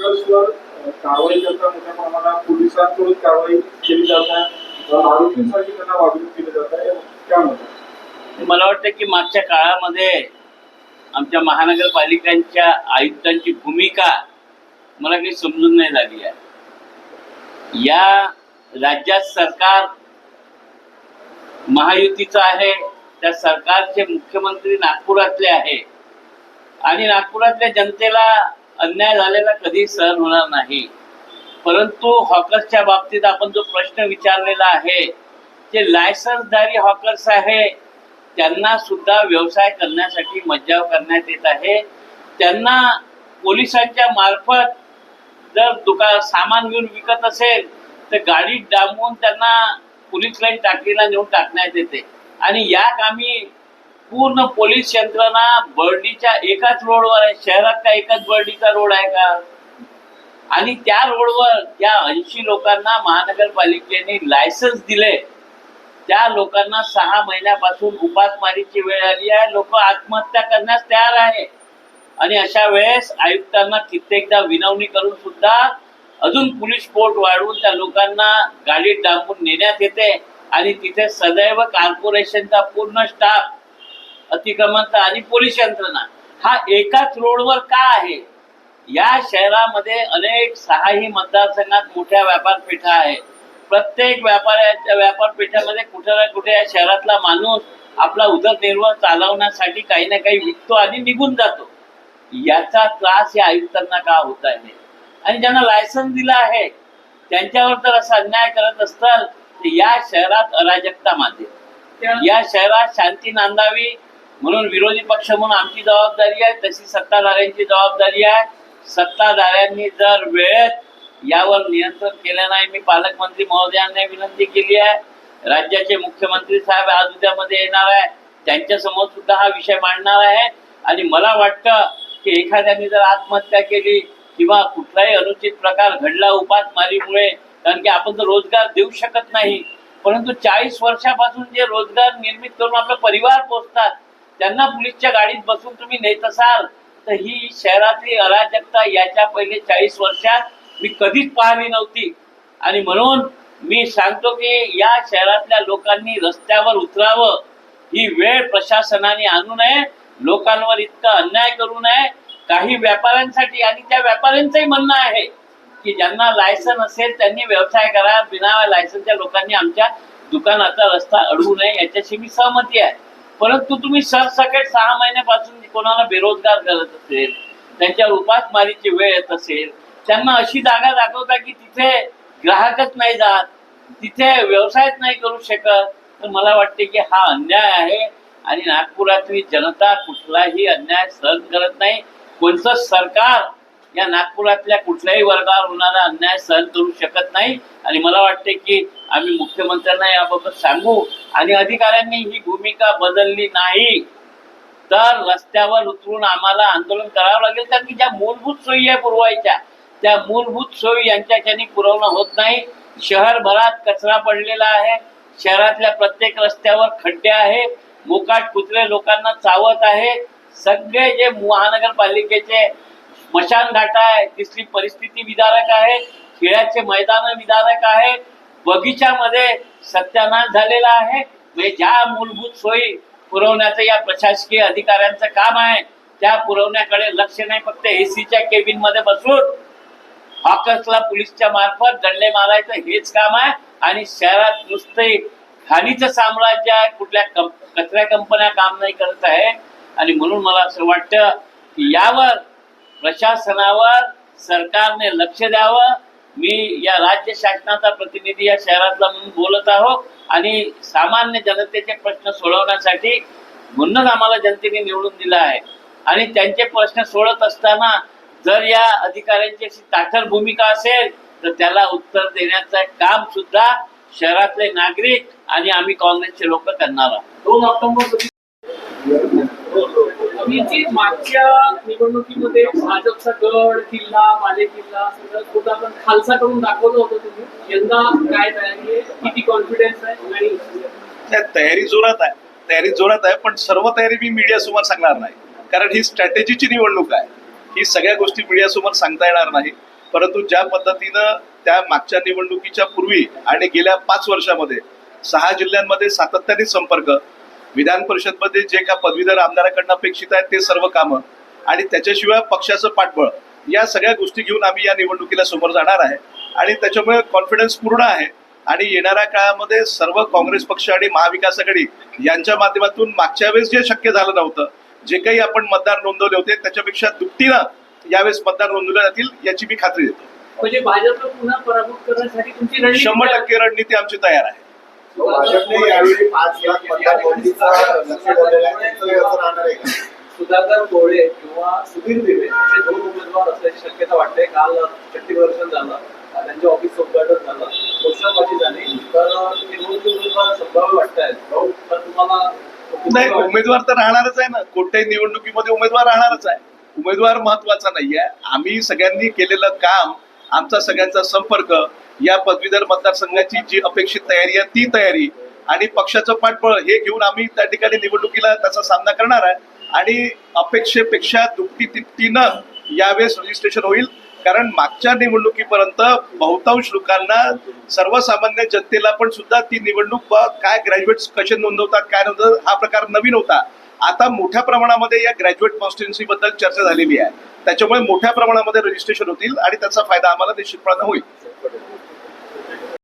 कारवाई करता मोठ्या प्रमाणात पोलिसांकडून कारवाई केली जात आहे. आरोपींसाठी त्यांना वागणूक केली जात आहे. त्यामुळे मला वाटतं की मागच्या काळामध्ये आमच्या महानगरपालिकांच्या आयुक्तांची भूमिका मला काही समजून नाही लागली आहे. या राज्यात सरकार महायुतीचं आहे त्या सरकारचे मुख्यमंत्री नागपुरातले आहे. आणि नागपुरातल्या जनतेला अन्याय झालेला कधी सहन होणार नाही. परंतु हॉकर्सच्या बाबतीत आपण जो प्रश्न विचारलेला आहे जे लायसन्सधारी हॉकर्स आहे त्यांना सुद्धा व्यवसाय करण्यासाठी मज्जाव करण्यात येत आहे. त्यांना पोलिसांच्या मार्फत जर दुकान सामान घेऊन विकत असेल तर गाडीत डांबून त्यांना पोलीस लाईन टाकीला नेऊन टाकण्यात येते. आणि या कामी पूर्ण पोलीस यंत्रणा बर्डीच्या एकाच रोडवर आहे. शहरात का एकाच बर्डीचा रोड आहे का? आणि त्या रोडवर त्या ऐंशी लोकांना महानगरपालिकेने लायसन्स दिले. त्या लोकांना सहा महिन्यापासून उपासमारीची वेळ आली आहे. लोक आत्महत्या करण्यास तयार आहे. आणि अशा वेळेस आयुक्तांना कित्येकदा विनवणी करून सुद्धा अजून पोलीस पोर्ट वाढवून त्या लोकांना गाडीत डांबून नेण्यात येते. आणि तिथे सदैव कॉर्पोरेशनचा पूर्ण स्टाफ अतिक्रमण आणि पोलीस यंत्रणा. हा एकाच रोडवर का आहे? या शहरामध्ये अनेक सहाही मतदारसंघात मोठ्या व्यापारपेठा आहे प्रत्येक व्यापाऱ्याच्या व्यापारपेठेमध्ये कुठे ना कुठे या शहरातला माणूस आपला उदरनिर्वाह चालवण्यासाठी काही ना काही विकतो आणि निघून जातो. याचा त्रास या आयुक्तांना का होत आहे? आणि ज्यांना लायसन्स दिलं आहे त्यांच्यावर जर असा अन्याय करत असताल तर या शहरात अराजकता मानते या शहरात शांती नांदावी म्हणून विरोधी पक्ष म्हणून आमची जबाबदारी आहे तशी सत्ताधाऱ्यांची जबाबदारी आहे. सत्ताधाऱ्यांनी जर वेळेत यावर नियंत्रण केलं नाही मी पालकमंत्री महोदयांना विनंती केली आहे. राज्याचे मुख्यमंत्री साहेब आज उद्यामध्ये येणार आहे. त्यांच्यासमोर सुद्धा हा विषय मांडणार आहे. आणि मला वाटतं की एखाद्याने जर आत्महत्या केली किंवा कुठलाही अनुचित प्रकार घडला उपासमारीमुळे कारण की आपण तर रोजगार देऊ शकत नाही. परंतु चाळीस वर्षापासून जे रोजगार निर्मित करून आपला परिवार पोचतात त्यांना पोलीसच्या गाडीत बसून तुम्ही नेत असाल तर ही शहरातली अराजकता याच्या पहिले चाळीस वर्षात मी कधीच पाहिली नव्हती. आणि म्हणून मी सांगतो की या शहरातल्या लोकांनी रस्त्यावर उतरावं. ही वेळ प्रशासनाने आणू नये लोकांवर इतका अन्याय करू नये. काही व्यापाऱ्यांसाठी आणि त्या व्यापाऱ्यांचंही म्हणणं आहे की ज्यांना लायसन असेल त्यांनी व्यवसाय करा. बिना लायसनच्या लोकांनी आमच्या दुकानाचा रस्ता अडवू नये याच्याशी मी सहमती आहे. परंतु तुम्ही सरसकट सहा महिन्यापासून कोणाला बेरोजगार करत असेल त्यांच्यावर उपासमारीची वेळ येत असेल त्यांना अशी जागा दाखवता की तिथे ग्राहकच नाही जात तिथे व्यवसायच नाही करू शकत तर मला वाटते की हा अन्याय आहे. आणि नागपुरातली जनता कुठलाही अन्याय सहन करत नाही. कोणतं सरकार या नागपुरातल्या कुठल्याही वर्गावर होणारा अन्याय सहन करू शकत नाही. आणि मला वाटते की आम्ही मुख्यमंत्र्यांना याबाबत सांगू. आणि अधिकाऱ्यांनी ही भूमिका बदलली नाही. तर रस्त्यावर उतरून आम्हाला आंदोलन करावं लागेल. कारण की ज्या मूलभूत सोयी आहे पुरवायच्या त्या मूलभूत सोयी यांच्याच्यानी पुरवणं होत नाही. शहरभरात कचरा पडलेला आहे. शहरातल्या प्रत्येक रस्त्यावर खड्डे आहे. मोकाट कुत्रे लोकांना चावत आहे सगळे जे महानगरपालिकेचे स्मशान घाटा आहे तिथली परिस्थिती विदारक आहे खेळाचे मैदान विदारक आहे बगीच्यामध्ये सत्यानाश झालेला आहे. म्हणजे ज्या मूलभूत सोयी पुरवण्याचं या प्रशासकीय अधिकाऱ्यांचं काम आहे त्या पुरवण्याकडे लक्ष नाही फक्त एसीच्या केबिनमध्ये बसून हॉकर्सला पोलीसच्या मार्फत दंडे मारायचं हेच काम आहे. आणि शहरात नुसते खाणीचं साम्राज्य आहे कुठल्या कचऱ्या कंपन्या काम नाही करत आहे. आणि म्हणून मला असं वाटतं की यावर प्रशासनावर सरकारने लक्ष द्यावं. मी या राज्य शासनाचा प्रतिनिधी या शहरातला म्हणून बोलत आहो आणि सामान्य जनतेचे प्रश्न सोडवण्यासाठी म्हणूनच आम्हाला जनतेने निवडून दिला आहे. आणि त्यांचे प्रश्न सोडत असताना जर या अधिकाऱ्यांची अशी ताठर भूमिका असेल तर त्याला उत्तर देण्याचं काम सुद्धा शहरातले नागरिक आणि आम्ही काँग्रेसचे लोक करणार आहोत. दोन ऑक्टोबर मी जी मागच्या निवडणुकीमध्ये भाजपचा गड किल्ला बाले किल्ला सगळं सुद्धा आपण खालसा करून दाखवलं होतं तुम्ही. यंदा काय तयारी आहे? किती कॉन्फिडन्स आहे? आणि तयारी जोरात आहे. तयारी जोरात आहे पण सर्व तयारी मी मीडिया समोर सांगणार नाही. कारण ही स्ट्रॅटेजीची निवडणूक आहे. ही सगळ्या गोष्टी मीडियासमोर सांगता येणार नाही. परंतु ज्या पद्धतीनं त्या मागच्या निवडणुकीच्या पूर्वी आणि गेल्या पाच वर्षामध्ये सहा जिल्ह्यांमध्ये सातत्याने संपर्क विधान परिषदमध्ये जे का पदवीधर आमदाराकडनं अपेक्षित आहेत ते सर्व कामं आणि त्याच्याशिवाय पक्षाचं पाठबळ या सगळ्या गोष्टी घेऊन आम्ही या निवडणुकीला समोर जाणार आहे. आणि त्याच्यामुळे कॉन्फिडन्स पूर्ण आहे. आणि येणाऱ्या काळामध्ये सर्व काँग्रेस पक्ष आणि महाविकास आघाडी यांच्या माध्यमातून मागच्या वेळेस जे शक्य झालं नव्हतं जे काही आपण मतदार नोंदवले होते त्याच्यापेक्षा दुपटीनं यावेळेस मतदार नोंदवले जातील याची मी खात्री देतो. म्हणजे भाजपला पुन्हा पराभूत करण्यासाठी तुमची शंभर? टक्के रणनीती आमची तयार आहे. भाजपने यावेळी पाच लाख लक्ष ठेवलेला आहे. त्याचं असं राहणार आहे का? सुधाकर कोळे किंवा सुधीर दिवे असे दोन उमेदवार असल्याची शक्यता वाटते. काल शक्तीप्रदर्शन झालं. त्यांच्या ऑफिसचं उद्घाटन झालं. घोषणाबाजी झाली. तर हे दोन उमेदवार संभाव्य वाटत आहेत तर तुम्हाला नाही उमेदवार तर राहणारच आहे ना. कोणत्याही निवडणुकीमध्ये उमेदवार राहणारच आहे. उमेदवार महत्त्वाचा नाहीये. आम्ही सगळ्यांनी केलेलं काम आमचा सगळ्यांचा संपर्क या पदवीधर मतदारसंघाची जी अपेक्षित तयारी आहे ती तयारी आणि पक्षाचं पाठबळ हे घेऊन आम्ही त्या ठिकाणी निवडणुकीला त्याचा सामना करणार आहे. आणि अपेक्षेपेक्षा दुपटी तिपटीनं यावेळेस रजिस्ट्रेशन होईल. कारण मागच्या निवडणुकीपर्यंत बहुतांश लोकांना सर्वसामान्य जनतेला पण सुद्धा ती निवडणूक काय ग्रॅज्युएट्स कसे नोंदवतात काय नोंदवतात हा प्रकार नवीन होता. आता मोठ्या प्रमाणामध्ये या ग्रॅज्युएट कॉन्स्टिट्युन्सी बद्दल चर्चा झालेली आहे. त्याच्यामुळे मोठ्या प्रमाणामध्ये रजिस्ट्रेशन होतील आणि त्याचा फायदा आम्हाला निश्चितपणे होईल.